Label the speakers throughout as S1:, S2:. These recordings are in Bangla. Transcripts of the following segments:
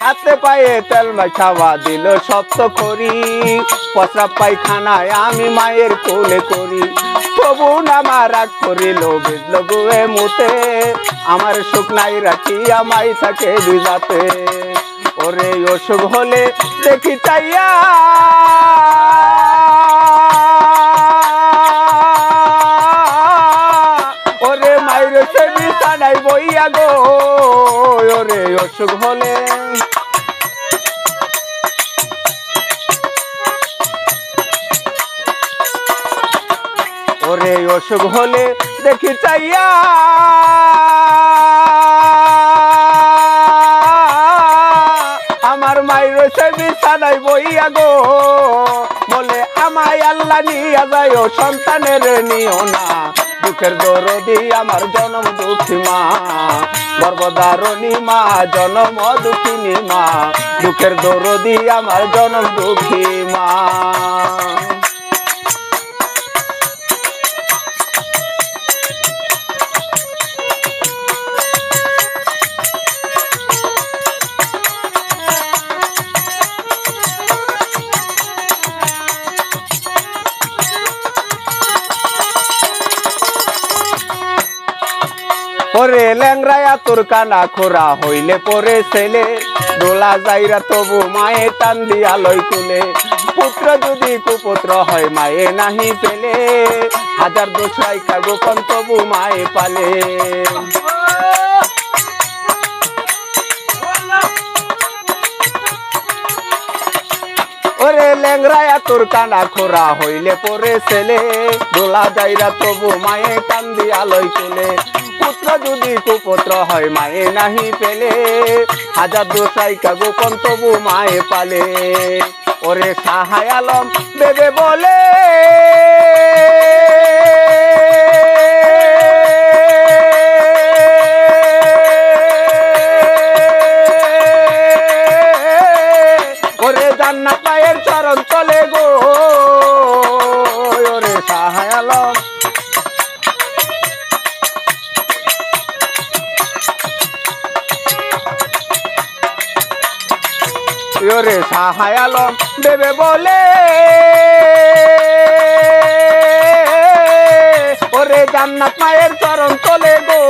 S1: হাতে পায়ে তেল মাখাওয়া দিল সপ্ত করি। পচা পায়খানায় আমি মায়ের কোলে করি। তবু না রাগ করিল গুয়ে মুতে। আমার সুখ নাই রাখি মাই থাকে বিজাতে ওরে অসুখ হলে দেখি চাইয়া গো রে অসুখ হলে। ওরে অসুখ হলে দেখি চাইয়া আমার মায়ের বইয়া গো। বলে, আমায় আল্লাহ নিয়া যায় ও সন্তানের নিও না। দুঃখের দরদি আমার জনম দুঃখী মা। গর্ভধারণী মা, জনম দুঃখিনী মা। দুঃখের দরদি আমার জনম দুঃখী মা। ওরে ল্যাংরায়া তোর কানা খোরা হইলে পরে ছেলে। দোলা যাইরা তবু মায়ে টান দিয়া লই তুলে। পুত্র যদি কুপুত্র হয়, মায়ে নাহি পেলে হাজার দোষরাই গোপন তবু মায়ে পালে। ল্যাংরায়া তোর কানা খোরা হইলে পরে ছেলে। দোলা যাইরা তবু মায়ে কান্দি আলোয় তুলে। পুত্র যদি কুপুত্র হয়, মায়ে নাহি পেলে। হাজার দোষাইকা গোপন তবু মায়ে পালে। ওরে সাহায় আলম বেবে বলে। জান্নাত পায়ের চরণ চলে গো। ওরে সাহায় ওরে সাহায় দেবে বলে। জান্নাত মায়ের চরণ তলে গো।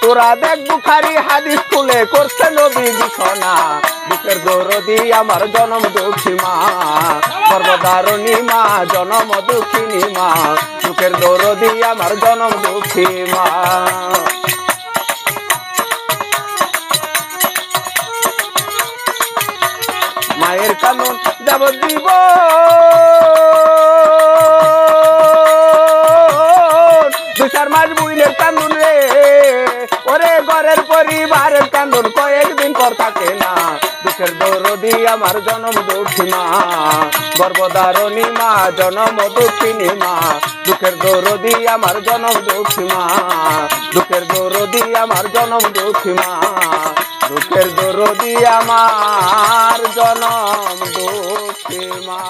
S1: তোরা দেখ বুখারি হাদিস খুলে করছে নবী বিছনা। বুকের দরদি আমার জনম দুঃখী মা। গর্ভধারণী মা, জনম দুঃখিনী মা। বুকের দরদি আমার জনম দুঃখী মা। মায়ের কানুন যাব দিব দুসার মাস বুইলের কান্দুন রে। ওরে ঘরের পরিবারের কান্দুন, কয়েকদিন পর থাকে না। দুঃখের দৌরদি আমার জনম দুঃখী মা। গর্ভধারণী মা, জনম দুঃখিনী মা। দুঃখের দৌরদি আমার জনম দুঃখী মা। দুঃখের দৌরদি আমার জনম দুঃখী মা। দুঃখের দরদি আমার জনম দুঃখী মা।